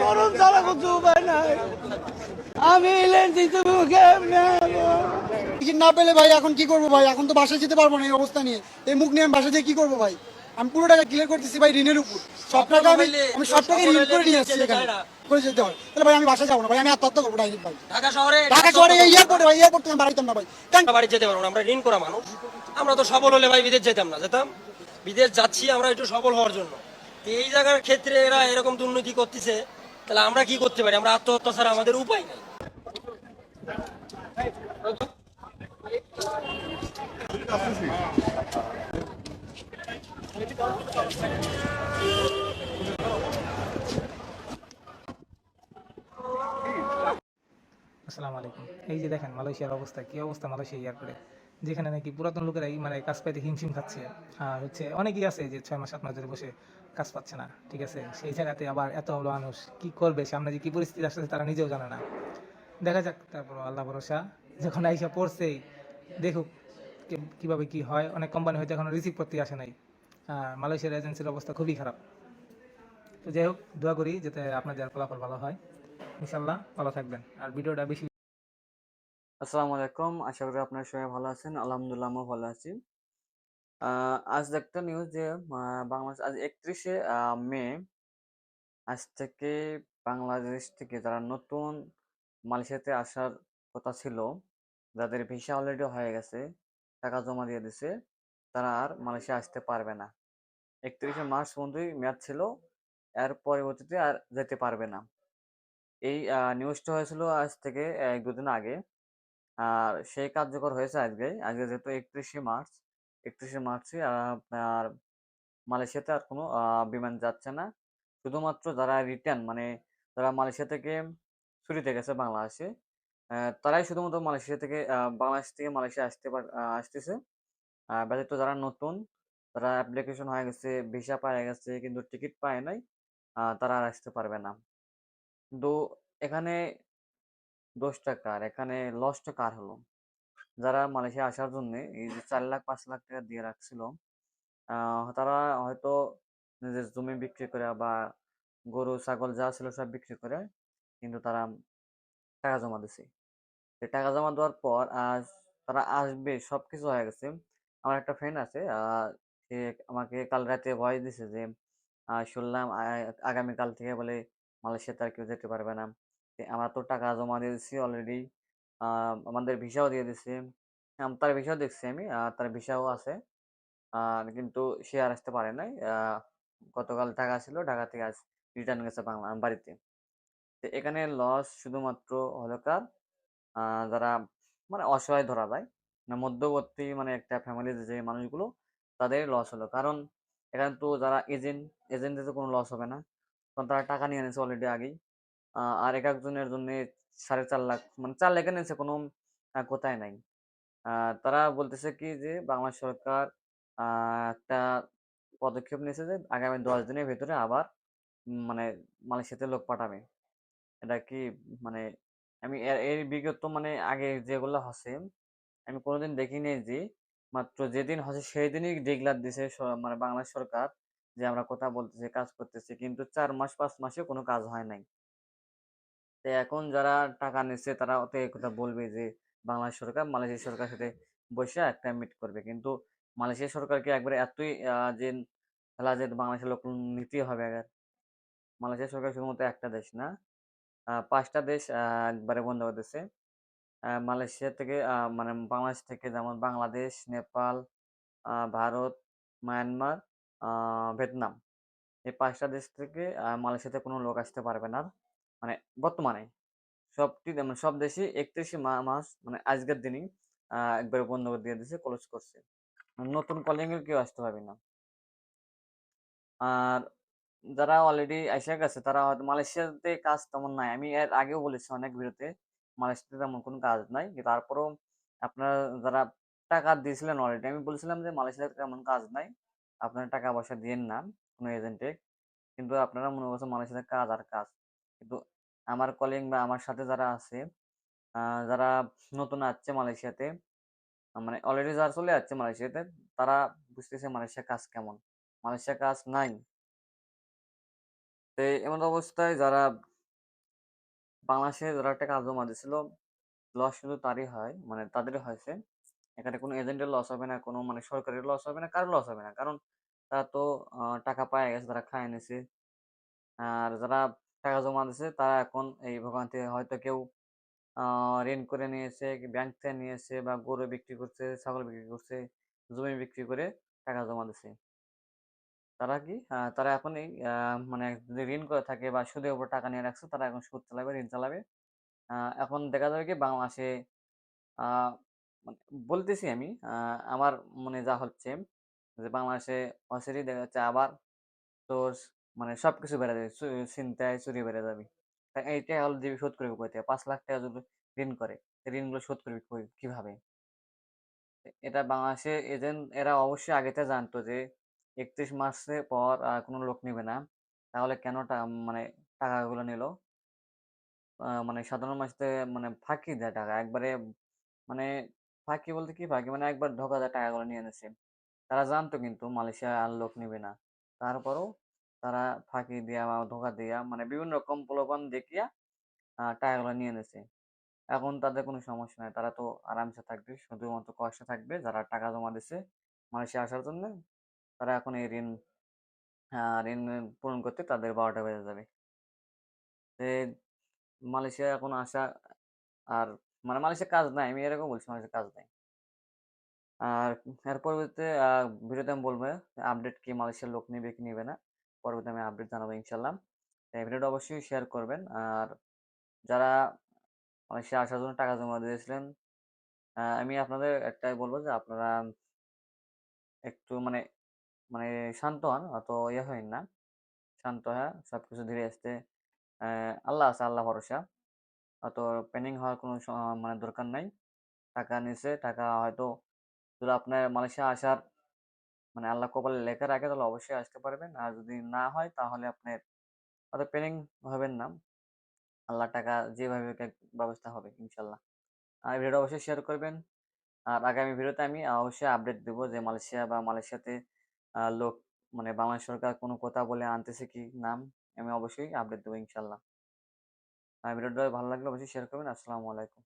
মরণ ছাড়া কিছু উপায় নাই। আমি কেমনে টিকিট না পেলে ভাই এখন কি করব ভাই? এখন তো বাসায় যেতে পারব না এই অবস্থা নিয়ে। এই মুখ নিয়ে আমি বাসায় যেয়ে কি করব ভাই? আমি পুরো টাকা ক্লিয়ার করতেছি ভাই ঋণের উপর। সব টাকা আমি আমি সব টাকা ঋণ করে নিয়ে আসছি এখানে। করে যেতে হয়। তাহলে ভাই আমি বাসায় যাব না ভাই আমি আত্মহত্যা করব ডাইরেক্ট ভাই। ঢাকা শহরে ঢাকা শহরে এয়ারপোর্টে ভাই এয়ারপোর্ট থেকে আমি না ভাই। বাড়ি যেতে পারব না আমরা ঋণ করা মানুষ। আমরা তো সবল হলে ভাই বিদেশ যেতাম না যেতাম? বিদেশ যাচ্ছি আমরা একটু সবল হওয়ার জন্য। এই জায়গার ক্ষেত্রে এরা এরকম দুর্নীতি করতেছে। তাহলে আমরা কি করতে পারি? আমরা আত্মহত্যা ছাড়া আমাদের উপায় নেই। আসসালামু আলাইকুম। এই যে দেখেন মালয়েশিয়ার অবস্থা, কি অবস্থা মালয়েশিয়া এয়ারপোর্টে যেখানে নাকি পুরাতন লোকেরাই মানে কাজ পাইতে হিমশিম খাচ্ছে। আর হচ্ছে অনেকেই আছে যে ছয় মাস, সাত মাস ধরে বসে কাজ পাচ্ছে না, ঠিক আছে? সেই জায়গাতে আবার এত বড় মানুষ কি করবে? সামনে যে কি পরিস্থিতি আসছে তারা নিজেও জানে না। দেখা যাক তারপর আল্লাহ ভরসা। যখন আইসা পড়ছে, দেখুক কীভাবে কি হয়। অনেক কোম্পানি হয়তো এখনও রিসিভ করতে আসে নাই। আর মালয়েশিয়ার এজেন্সির অবস্থা খুবই খারাপ। তো যাই হোক, দোয়া করি যাতে আপনাদের ফলাফল ভালো হয়। ইনশাল্লাহ ভালো থাকবেন। আর ভিডিওটা বেশি আসসালামু আলাইকুম। আশা করি আপনারা সবাই ভালো আছেন। আলহামদুলিল্লাহ আমিও ভালো আছি। আজ একটা নিউজ যে বাংলাদেশ আজ একত্রিশে মে আজ থেকে বাংলাদেশ থেকে যারা নতুন মালয়েশিয়াতে আসার কথা ছিল, যাদের ভিসা অলরেডি হয়ে গেছে, টাকা জমা দিয়ে দিছে, তারা আর মালয়েশিয়া আসতে পারবে না। একত্রিশে মার্চ পর্যন্তই মেয়াদ ছিল, এর পরবর্তীতে আর যেতে পারবে না। এই নিউজটা হয়েছিল আজ থেকে এক দুদিন আগে। আর সেই কার্যকর হয়েছে আজকে। আজকে যেহেতু একত্রিশে মার্চ, একত্রিশে মার্চে আপনার মালয়েশিয়াতে আর কোনো বিমান যাচ্ছে না। শুধুমাত্র যারা রিটার্ন মানে যারা মালয়েশিয়া থেকে ছুটিতে গেছে বাংলাদেশে তারাই শুধুমাত্র মালয়েশিয়া থেকে বাংলাদেশ থেকে মালয়েশিয়া আসতে পার আসতেছে। ব্যতীত যারা নতুন, তারা অ্যাপ্লিকেশন হয়ে গেছে ভিসা পায়ে গেছে, কিন্তু টিকিট পায় নাই তারা আর আসতে পারবে না। কিন্তু এখানে দোষটা কার এখানে লসটা কার হলো? যারা মালয়েশিয়া আসার জন্য এই যে চার লাখ, পাঁচ লাখ টাকা দিয়ে রাখছিল তারা হয়তো নিজের জমি বিক্রি করে বা গরু, ছাগল যা ছিল সব বিক্রি করে কিন্তু তারা টাকা জমা দিছে। টাকা জমা দেওয়ার পর আজ তারা আসবে, সবকিছু হয়ে গেছে। আমার একটা ফ্রেন্ড আছে সে আমাকে কাল রাতে ভয়েস দিছে যে শুনলাম আগামীকাল থেকে বলে মালয়েশিয়াতে আর কেউ যেতে পারবে না। আমরা তো টাকা জমা দিয়ে দিচ্ছি অলরেডি আমাদের ভিসাও দিয়ে আম, তার ভিসাও দেখছি আমি তার ভিসাও আছে। কিন্তু সে আর আসতে পারে নাই। গতকাল ঢাকা ছিল ঢাকা থেকে আজ রিটার্ন গেছে বাংলা বাড়িতে। তো এখানে লস শুধুমাত্র হলো কার? যারা মানে অসহায় ধরা যায়। মানে মধ্যবর্তী মানে একটা ফ্যামিলির যে মানুষগুলো তাদের লস হলো। কারণ এখানে তো যারা এজেন্ট এজেন্টদের তো কোনো লস হবে না। কারণ তারা টাকা নিয়ে নিয়েছে অলরেডি আগেই। আর এক একজনের জন্য সাড়ে চার লাখ মানে চার লাখে নিয়েছে কোনো কোথায় নাই। তারা বলতেছে কি যে, বাংলাদেশ সরকার একটা পদক্ষেপ নিয়েছে যে, আগামী দশ দিনের ভেতরে আবার মানে মালয়েশিয়াতে লোক পাঠাবে। এটা কি মানে আমি এর বিগত মানে আগে যেগুলো হসে, আমি কোনোদিন দেখিনি যে, মাত্র যেদিন হচ্ছে সেই দিনই ডিক্লার দিছে মানে বাংলাদেশ সরকার যে, আমরা কথা বলতেছি, কাজ করতেছি, কিন্তু চার মাস, পাঁচ মাসে কোনো কাজ হয় নাই। তো এখন যারা টাকা নিচ্ছে, তারা তো এই কথা বলবে যে, বাংলাদেশ সরকার মালয়েশিয়া সরকারের সাথে বসে একটা মিট করবে। কিন্তু মালয়েশিয়া সরকারকে একবারে এতই যে, খেলা যে, বাংলাদেশের লোক নিতেই হবে আগে? মালয়েশিয়া সরকার শুধুমাত্র একটা দেশ না পাঁচটা দেশ একবারে বন্ধ করে দিচ্ছে মালয়েশিয়া থেকে মানে বাংলাদেশ থেকে যেমন বাংলাদেশ, নেপাল ভারত, মায়ানমার ভিয়েতনাম। এই পাঁচটা দেশ থেকে মালয়েশিয়াতে কোনো লোক আসতে পারবে না। মানে বর্তমানে সবটি মানে সব দেশই একত্রিশে মাস মানে আজকের দিনই একবারে বন্ধ করে দিয়ে দিছে ক্লোজ করছে। নতুন কলিং এর কেউ আসতে পারবে না। আর যারা অলরেডি এসে গেছে, তারা হয়তো মালয়েশিয়াতে কাজ তেমন নাই। আমি এর আগেও বলেছি অনেক ভিডিওতে, মালয়েশিয়াতে তেমন কোনো কাজ নাই। তারপরেও আপনারা যারা টাকা দিয়েছিলেন অলরেডি আমি বলেছিলাম যে মালয়েশিয়াতে তেমন কাজ নাই। আপনারা টাকা পয়সা দিয়েন না কোনো এজেন্টে কিন্তু আপনারা মনে করছেন মালয়েশিয়াতে কাজ আর কাজ। কিন্তু আমার কলিং বা আমার সাথে যারা আছে যারা নতুন আসছে মালয়েশিয়াতে মানে অলরেডি যারা চলে যাচ্ছে মালয়েশিয়াতে, তারা বুঝতেছে মালয়েশিয়া কাজ কেমন। মালয়েশিয়া কাজ নাই। তো এমন অবস্থায় যারা বাংলাদেশে যারা টাকা জমা দিছিল লস শুধু তারই হয় মানে তাদেরই হয়েছে। এখানে কোনো এজেন্টের লস হবে না, কোনো মানে সরকারের লস হবে না, কারোর লস হবে না। কারণ তারা তো টাকা পায় গেছে, তারা খায় নিছে। আর যারা টাকা জমা দিছে, তারা এখন এই ভোগান থেকে হয়তো কেউ ঋণ করে নিয়েছে ব্যাংক থেকে নিয়েছে বা গরু বিক্রি করছে, ছাগল বিক্রি করছে, জমি বিক্রি করে টাকা জমা দিছে। তারা কি তারা এখন এই মানে যদি ঋণ করে থাকে বা সুদের উপর টাকা নিয়ে রাখছে, তারা এখন সুদ চালাবে, ঋণ চালাবে। এখন দেখা যাবে কি বাংলাদেশে মানে বলতেছি আমি আমার মনে যা হচ্ছে যে বাংলাদেশে অচিরেই দেখা যাচ্ছে, আবার তোর মানে সবকিছু বেড়ে যাবে চু- ছিনতাই, চুরি বেড়ে যাবে। তা এই টাকা হলো যে শোধ করবে থেকে? পাঁচ লাখ টাকা যদি ঋণ করে ঋণগুলো শোধ করবে কীভাবে? এটা বাংলাদেশে এজেন্ট এরা অবশ্যই আগে থেকে জানতো যে একত্রিশ মাসের পর কোনো লোক নেবে না। তাহলে কেন মানে টাকাগুলো নিল? মানে সাধারণ মানুষদের মানে ফাঁকি দেয় টাকা। একবারে মানে ফাঁকি বলতে কি ফাঁকি? মানে একবার ধোকা দেয় টাকাগুলো নিয়ে নিছে তারা জানতো কিন্তু মালয়েশিয়া আর লোক নেবে না। তারপরও তারা ফাঁকি দিয়া বা ধোকা দিয়া মানে বিভিন্ন রকম প্রলোভন দেখিয়া টাকাগুলো নিয়ে নিছে। এখন তাদের কোনো সমস্যা নাই। তারা তো আরামসে থাকবে, শুধুমাত্র কষ্টে থাকবে, যারা টাকা জমা দিছে মালয়েশিয়া আসার জন্য, তারা এখন এই ঋণ ঋণ পূরণ করতে তাদের বারোটা বেজে যাবে। মালয়েশিয়া এখন আসা, আর মানে মালয়েশিয়া কাজ নাই, আমি এরকম বলছি মালয়েশিয়া কাজ নাই। আর এর পরবর্তীতে ভিডিওতে আমি বলব, আপডেট কি মালয়েশিয়ার লোক নেবে কি নেবে না। পরবর্তীতে আমি আপডেট জানাব ইনশাল্লাহ। এই ভিডিওটা অবশ্যই শেয়ার করবেন। আর যারা মালয়েশিয়া আসার জন্য টাকা জমা দিয়েছিলেন আমি আপনাদের একটাই বলব যে আপনারা একটু মানে মানে শান্ত হন, অত ইয়ে হন না। শান্ত হয়ে সবকিছু ধীরে আসতে আল্লাহ আছে, আল্লাহ ভরসা। অত প্যানিং হওয়ার কোনো মানে দরকার নাই। টাকা নিছে, টাকা হয়তো আপনার মালয়েশিয়া আসার মানে আল্লাহ কপালে লেখা রাখে তাহলে অবশ্যই আসতে পারবেন। আর যদি না হয় তাহলে আপনার অত প্যানিং হবেন না। আল্লাহ টাকা যেভাবে ব্যবস্থা হবে, ইনশাল্লাহ। আর ভিডিওটা অবশ্যই শেয়ার করবেন। আর আগামী ভিডিওতে আমি অবশ্যই আপডেট দেবো যে মালয়েশিয়া বা মালয়েশিয়াতে লোক মানে বাংলাদেশ সরকার কোনো কথা বলে আনতেছে কি নাম আমি অবশ্যই আপডেট দেবো ইনশাল্লাহ। আর ভিডিওটা ভালো লাগলে অবশ্যই শেয়ার করবেন। আসসালামু আলাইকুম।